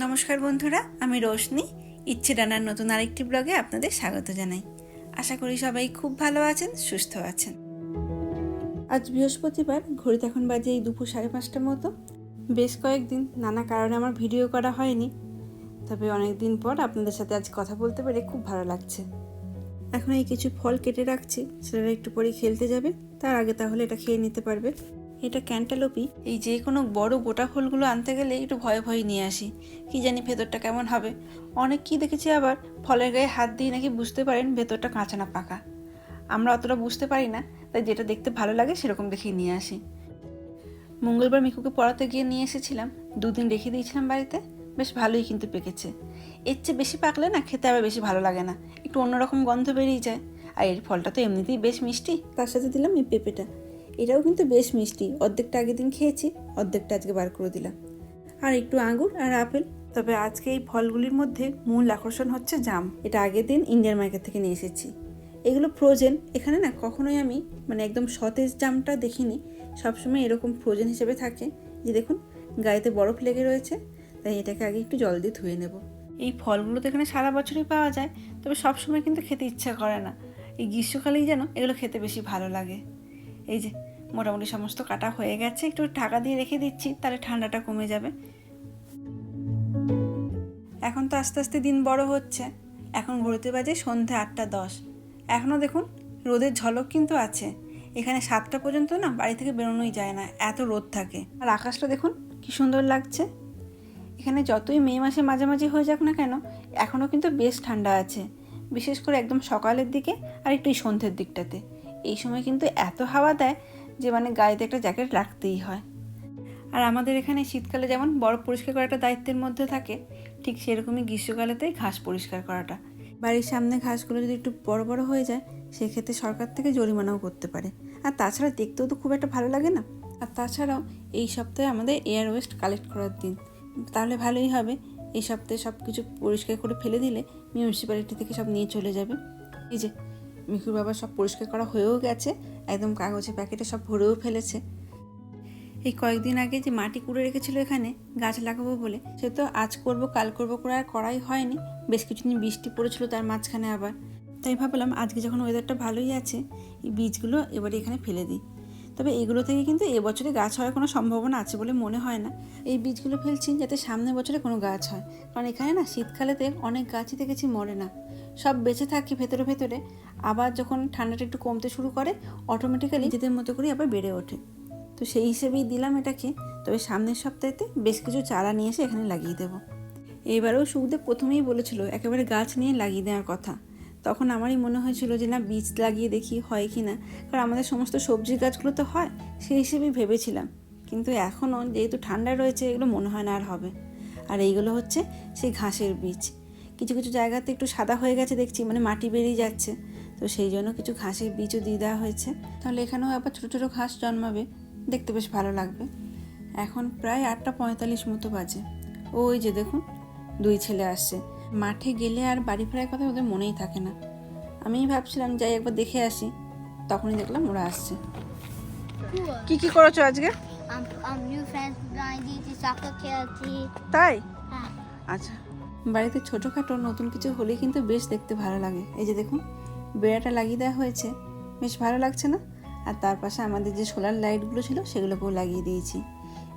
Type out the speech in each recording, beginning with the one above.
নমস্কার বন্ধুরা, আমি রোশনি। ইচ্ছে রান্নার নতুন আরেকটি ব্লগে আপনাদের স্বাগত জানাই। আশা করি সবাই খুব ভালো আছেন, সুস্থ আছেন। আজ বৃহস্পতিবার, ঘড়িতে এখন বাজে এই দুপুর সাড়ে পাঁচটার মতো। বেশ কয়েকদিন নানা কারণে আমার ভিডিও করা হয়নি। তবে অনেক দিন পর আপনাদের সাথে আজ কথা বলতে পেরে খুব ভালো লাগছে। এখন এই কিছু ফল কেটে রাখছি ছেলেরা একটু পরে খেলতে যাবে। তার আগে তাহলে এটা খেয়ে নিতে পারবে। এটা ক্যান্টালোপি। এই যে কোনো বড় গোটা ফুলগুলো আনতে গেলে একটু ভয়ে ভয়ে নিয়ে আসি। কি জানি ভেতরটা কেমন হবে। অনেক কি দেখেছি আবার, ফলের গায়ে হাত দিয়ে নাকি বুঝতে পারেন ভেতরটা কাঁচা না পাকা। আমরা অতটা বুঝতে পারি না, তাই যেটা দেখতে ভালো লাগে সেরকম দেখেই নিয়ে আসি। মঙ্গলবার মিকুকে পড়াতে গিয়ে নিয়ে এসেছিলাম। দুদিন রেখে দিয়েছিলাম বাড়িতে। বেশ ভালোই কিন্তু পেকেছে। এর চেয়ে বেশি পাকলে না খেতে আবার বেশি ভালো লাগে না। একটু অন্যরকম গন্ধ বেরিয়ে যায়। আর এর ফলটা তো এমনিতেই বেশ মিষ্টি। তার সাথে দিলাম এই পেঁপেটা। এটাও কিন্তু বেশ মিষ্টি। অর্ধেকটা আগের দিন খেয়েছি, অর্ধেকটা আজকে বার করে দিলাম। আর একটু আঙুর আর আপেল। তবে আজকে এই ফলগুলির মধ্যে মূল আকর্ষণ হচ্ছে জাম। এটা আগের দিন ইন্ডিয়ান মার্কেট থেকে নিয়ে এসেছি। এগুলো ফ্রোজেন এখানে না কখনোই আমি মানে একদম সতেজ জামটা দেখিনি। সবসময় এরকম ফ্রোজেন হিসেবে থাকে। যে দেখুন, গায়েতে বরফ লেগে রয়েছে, তাই এটাকে আগে একটু জল দিয়ে ধুয়ে নেব। এই ফলগুলো তো এখানে সারা বছরই পাওয়া যায়, তবে সবসময় কিন্তু খেতে ইচ্ছা করে না। এই গ্রীষ্মকালেই যেন এগুলো খেতে বেশি ভালো লাগে। এই যে মোটামুটি সমস্ত কাটা হয়ে গেছে। একটু ঢাকা দিয়ে রেখে দিচ্ছি, তাহলে ঠান্ডাটা কমে যাবে। এখন তো আস্তে আস্তে দিন বড় হচ্ছে। এখন ঘুরতে বাজে সন্ধে আটটা দশ। এখনও দেখুন, রোদের ঝলক কিন্তু আছে। এখানে সাতটা পর্যন্ত না বাড়ি থেকে বেরোনোই যায় না, এত রোদ থাকে। আর আকাশটা দেখুন, কি সুন্দর লাগছে। এখানে যতই মে মাসে মাঝামাঝি হয়ে যাক না কেন এখনও কিন্তু বেশ ঠান্ডা আছে। বিশেষ করে একদম সকালের দিকে আর একটু সন্ধ্যের দিকটাতে। এই সময় কিন্তু এত হাওয়া দেয় যে মানে গায়েতে একটা জ্যাকেট রাখতেই হয়। আর আমাদের এখানে শীতকালে যেমন বরফ পরিষ্কার করাটা দায়িত্বের মধ্যে থাকে, ঠিক সেরকমই গ্রীষ্মকালেতেই ঘাস পরিষ্কার করাটা। বাড়ির সামনে ঘাসগুলো যদি একটু বড় বড় হয়ে যায়, সেক্ষেত্রে সরকার থেকে জরিমানাও করতে পারে। আর তাছাড়া দেখতেও তো খুব একটা ভালো লাগে না। আর তাছাড়াও এই সপ্তাহে আমাদের এয়ার ওয়েস্ট কালেক্ট করার দিন। তাহলে ভালোই হবে। এই সপ্তাহে সব কিছু পরিষ্কার করে ফেলে দিলে মিউনিসিপ্যালিটি থেকে সব নিয়ে চলে যাবে। এই যে মিকুর বাবা সব পরিষ্কার করা হয়েও গেছে, একদম কাগজের প্যাকেটে সব ভরেও ফেলেছে। এই কয়েকদিন আগে যে মাটি কুড়ে রেখেছিল এখানে, গাছ লাগাবো বলে, সে তো আজ করব, কাল করব করে আর করাই হয়নি। বেশ কিছুদিন বৃষ্টি পড়েছিল তার মাঝখানে আবার। তাই ভাবলাম আজকে যখন ওয়েদারটা ভালোই আছে, এই বীজগুলো এবারে এখানে ফেলে দিই। তবে এগুলো থেকে কিন্তু এবছরে গাছ হওয়ার কোনো সম্ভাবনা আছে বলে মনে হয় না। এই বীজগুলো ফেলছি যাতে সামনের বছরে কোনো গাছ হয়। কারণ এখানে না শীতকালেতে অনেক গাছই দেখেছি মরে না। সব বেঁচে থাকি ভেতরে ভেতরে। আবার যখন ঠান্ডাটা একটু কমতে শুরু করে অটোমেটিক্যালি নিজেদের মতো করে আবার বেড়ে ওঠে। তো সেই হিসেবেই দিলাম এটাকে। তবে সামনের সপ্তাহেতে বেশ কিছু চারা নিয়ে এসে এখানে লাগিয়ে দেবো। এবারেও সুখদেব প্রথমেই বলেছিল, একেবারে গাছ নিয়ে লাগিয়ে দেওয়ার কথা। তখন আমারই মনে হয়েছিল যে, না, বীজ লাগিয়ে দেখি হয় কি না? কারণ আমাদের সমস্ত সবজি গাছগুলো তো হয়, সেই হিসেবেই ভেবেছিলাম। কিন্তু এখনও যেহেতু ঠান্ডা রয়েছে, এগুলো মনে হয় না আর হবে। আর এইগুলো হচ্ছে সেই ঘাসের বীজ। কিছু কিছু জায়গাতে একটু সাদা হয়ে গেছে দেখছি মানে মাটি বেরিয়ে যাচ্ছে। তো সেই জন্য কিছু ঘাসের বীজও দিয়ে দেওয়া হয়েছে। তাহলে এখানেও আবার ছোটো ছোটো ঘাস জন্মাবে। দেখতে বেশ ভালো লাগবে। এখন প্রায় আটটা পঁয়তাল্লিশ মতো বাজে। ওই যে দেখুন, দুই ছেলে আসছে। মাঠে গেলে আর বাড়ি ফেরার কথা ওদের মনেই থাকে না। আমিই ভাবছিলাম যাই একবার দেখে আসি। তখনই দেখলাম ওরা আসছে। কি কি করেছ আজকে? তাই? হ্যাঁ। আচ্ছা। বাড়িতে ছোটোখাটো নতুন কিছু হলে কিন্তু বেশ দেখতে ভালো লাগে। এই যে দেখুন বেড়াটা লাগিয়ে দেওয়া হয়েছে। বেশ ভালো লাগছে না? আর তার পাশে আমাদের যে সোলার লাইটগুলো ছিল সেগুলোকেও লাগিয়ে দিয়েছি।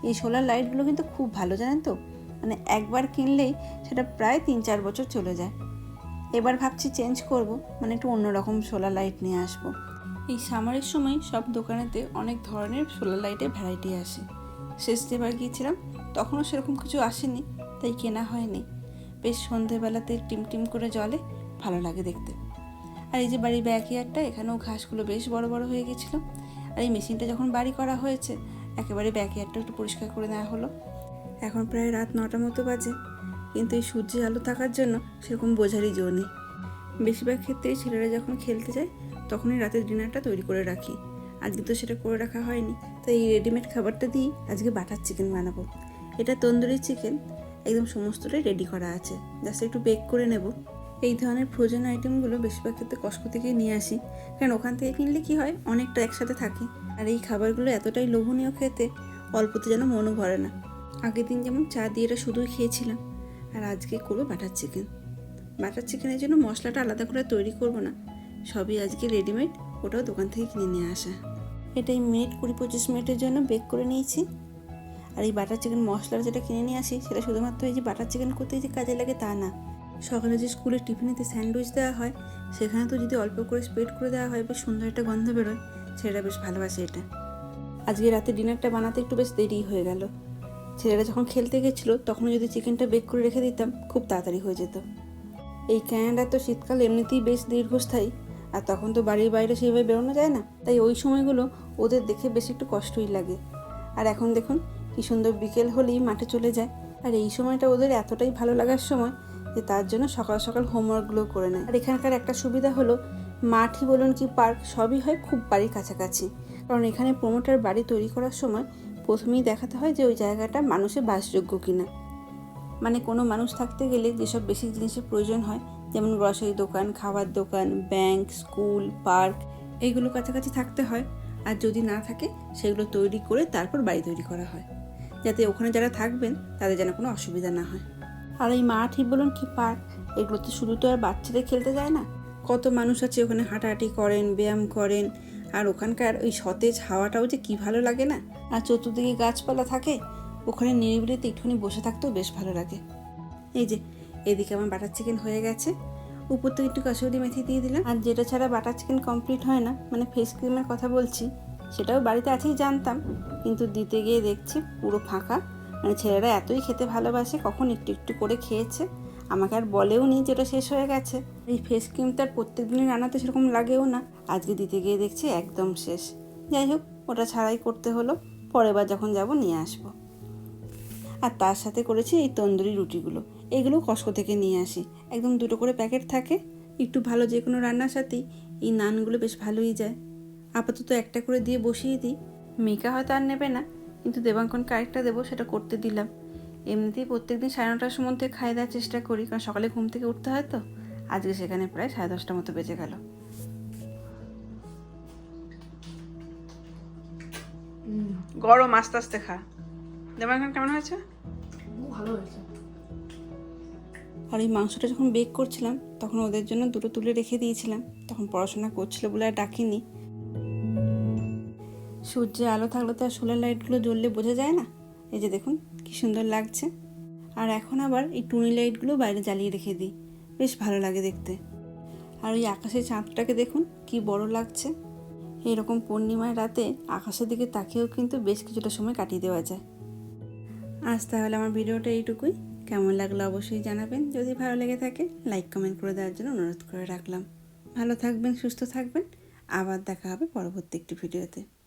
এই সোলার লাইটগুলো কিন্তু খুব ভালো জানেন তো? মানে একবার কিনলেই সেটা প্রায় তিন চার বছর চলে যায়। এবার ভাবছি চেঞ্জ করব মানে একটু অন্যরকম সোলার লাইট নিয়ে আসব। এই সামারের সময় সব দোকানেতে অনেক ধরনের সোলার লাইটের ভ্যারাইটি আসে। শেষ যেবার গিয়েছিলাম, তখনও সেরকম কিছু আসেনি, তাই কেনা হয়নি। বেশ সন্ধেবেলাতে টিম টিম করে জলে, ভালো লাগে দেখতে। আর এই যে বাড়ির ব্যাকইয়ার্ডটা এখানেও ঘাসগুলো বেশ বড় বড় হয়ে গেছিল। আর এই মেশিনটা যখন বাড়ি করা হয়েছে, একেবারে ব্যাকইয়ার্ডটা একটু পরিষ্কার করে নেওয়া হলো। এখন প্রায় রাত নটা মতো বাজে, কিন্তু এই সূর্যের আলো থাকার জন্য সেরকম বোঝারই জো নেই। বেশিরভাগ ক্ষেত্রেই ছেলেরা যখন খেলতে যায়, তখনই রাতের ডিনারটা তৈরি করে রাখি। আজকে তো সেটা করে রাখা হয়নি, তাই এই রেডিমেড খাবারটা দিয়েই আজকে বাটার চিকেন বানাবো। এটা তন্দুরি চিকেন একদম সমস্তটাই রেডি করা আছে। জাস্ট একটু বেক করে নেব। এই ধরনের ফ্রোজেন আইটেমগুলো বেশিরভাগ ক্ষেত্রে কষ্ট থেকে নিয়ে আসি। কারণ ওখান থেকে কিনলে কি হয়, অনেকটা একসাথে থাকে। আর এই খাবারগুলো এতটাই লোভনীয় খেতে, অল্পতে যেন মনও ভরে না। আগের দিন যেমন চা দিয়ে এটা শুধুই খেয়েছিলাম, আর আজকে করব বাটার চিকেন। বাটার চিকেনের জন্য মশলাটা আলাদা করে তৈরি করব না, সবই আজকে রেডিমেড, ওটাও দোকান থেকে কিনে নিয়ে আসা। এটাই মিনিট কুড়ি পঁচিশ মিনিটের জন্য বেক করে নিয়েছি। আর এই বাটার চিকেন মশলা যেটা কিনে নিয়ে আসি, সেটা শুধুমাত্র এই যে বাটার চিকেন করতে যে কাজে লাগে তা না। সকালে যে স্কুলে টিফিনেতে স্যান্ডউইচ দেওয়া হয়, সেখানে তো যদি অল্প করে স্প্রেড করে দেওয়া হয়, বেশ সুন্দর একটা গন্ধ বেরোয় সেটা বেশ ভালোবাসে এটা। আজকে রাতে ডিনারটা বানাতে একটু বেশ দেরি হয়ে গেল। ছেলেরা যখন খেলতে গেছিল তখন যদি চিকেনটা বেক করে রেখে দিতাম, খুব তাড়াতাড়ি হয়ে যেত। এই ক্যানাডা তো শীতকাল এমনিতেই বেশ দীর্ঘস্থায়ী, আর তখন তো বাড়ির বাইরে সেইভাবে বেরোনো যায় না, তাই ওই সময়গুলো ওদের দেখে বেশ একটু কষ্টই লাগে। আর এখন দেখুন, কি সুন্দর বিকেল হলেই মাঠে চলে যায়। আর এই সময়টা ওদের এতটাই ভালো লাগার সময় যে তার জন্য সকাল সকাল হোমওয়ার্কগুলো করে নেয়। আর এখানকার একটা সুবিধা হলো, মাঠই বলুন কি পার্ক সবই হয় খুব বাড়ির কাছাকাছি। কারণ এখানে প্রমোটার বাড়ি তৈরি করার সময় প্রথমেই দেখাতে হয় যে ওই জায়গাটা মানুষের বাসযোগ্য কিনা। মানে কোনো মানুষ থাকতে গেলে যেসব বেসিক জিনিসের প্রয়োজন হয়, যেমন গ্রসারি দোকান, খাবার দোকান ব্যাংক স্কুল পার্ক এইগুলো কাছাকাছি থাকতে হয়। আর যদি না থাকে, সেগুলো তৈরি করে তারপর বাড়ি তৈরি করা হয়। যাতে ওখানে যারা থাকবেন, তাদের যেন কোনো অসুবিধা না হয়। আর এই মাঠই বলুন কি পার্ক এগুলোতে শুধু তো আর বাচ্চাদের খেলতে যায় না? কত মানুষ আছে ওখানে হাঁটাহাঁটি করেন, ব্যায়াম করেন আর ওখানকার ওই সতেজ হাওয়াটাও যে কি ভালো লাগে না? আর চতুর্দিকে গাছপালা থাকে, ওখানে নিরিবিলিতে একটুখানি বসে থাকতেও বেশ ভালো লাগে। এই যে, এদিকে আমার বাটার চিকেন হয়ে গেছে। উপর থেকে একটু কাসুরি মেথি দিয়ে দিলাম। আর যেটা ছাড়া বাটার চিকেন কমপ্লিট হয় না মানে ফেস ক্রিমের কথা বলছি, সেটাও বাড়িতে আছেই জানতাম। কিন্তু দিতে গিয়ে দেখছি পুরো ফাঁকা। মানে ছেলেরা এতই খেতে ভালোবাসে, কখন একটু একটু করে খেয়েছে। আমাকে আর বলেও নি যেটা শেষ হয়ে গেছে। এই ফেস ক্রিমটা প্রত্যেক দিনই রান্নাতে সেরকম লাগেও না। আজকে দিতে গিয়ে দেখছি একদম শেষ। যাই হোক, ওটা ছাড়াই করতে হলো। পরের বার যখন যাব নিয়ে আসব। আর তার সাথে করেছি এই তন্দুরি রুটিগুলো। এগুলো কস্কো থেকে নিয়ে আসি। একদম দুটো করে প্যাকেট থাকে। একটু ভালো যে কোনো রান্নার সাথেই এই নানগুলো বেশ ভালোই যায়। আপাতত একটা করে দিয়ে বসিয়ে দিই। মেকা হয়তো আর নেবে না, কিন্তু দেবাঙ্কনকে আরেকটা দেবো, সেটা করতে দিলাম। এমনিতেই প্রত্যেকদিন সাড়ে নটার মধ্যে খাই দেওয়ার চেষ্টা করি, কারণ সকালে ঘুম থেকে উঠতে হয় তো। আজকে সেখানে প্রায় সাড়ে দশটার মতো বেজে গেল। গরম আস্তে আস্তে খা। দেবাঙ্কন কেমন হয়েছে? ভালো হয়েছে। আর এই মাংসটা যখন বেক করছিলাম তখন ওদের জন্য দুটো তুলে রেখে দিয়েছিলাম। তখন পড়াশোনা করছিল বলে আর ডাকিনি। সূর্যে আলো থাকলে তো আর সোলার লাইটগুলো জ্বললে বোঝা যায় না। এই যে দেখুন কি সুন্দর লাগছে। আর এখন আবার এই টুনি লাইটগুলো বাইরে জ্বালিয়ে রেখে দিই। বেশ ভালো লাগে দেখতে। আর ওই আকাশের চাঁদটাকে দেখুন, কি বড় লাগছে। এরকম পূর্ণিমার রাতে আকাশের দিকে তাকিয়েও কিন্তু বেশ কিছুটা সময় কাটিয়ে দেওয়া যায়। আজ তাহলে আমার ভিডিওটা এইটুকুই। কেমন লাগল অবশ্যই জানাবেন। যদি ভালো লেগে থাকে, লাইক, কমেন্ট করে দেওয়ার জন্য অনুরোধ করে রাখলাম। ভালো থাকবেন, সুস্থ থাকবেন। আবার দেখা হবে পরবর্তী একটি ভিডিওতে।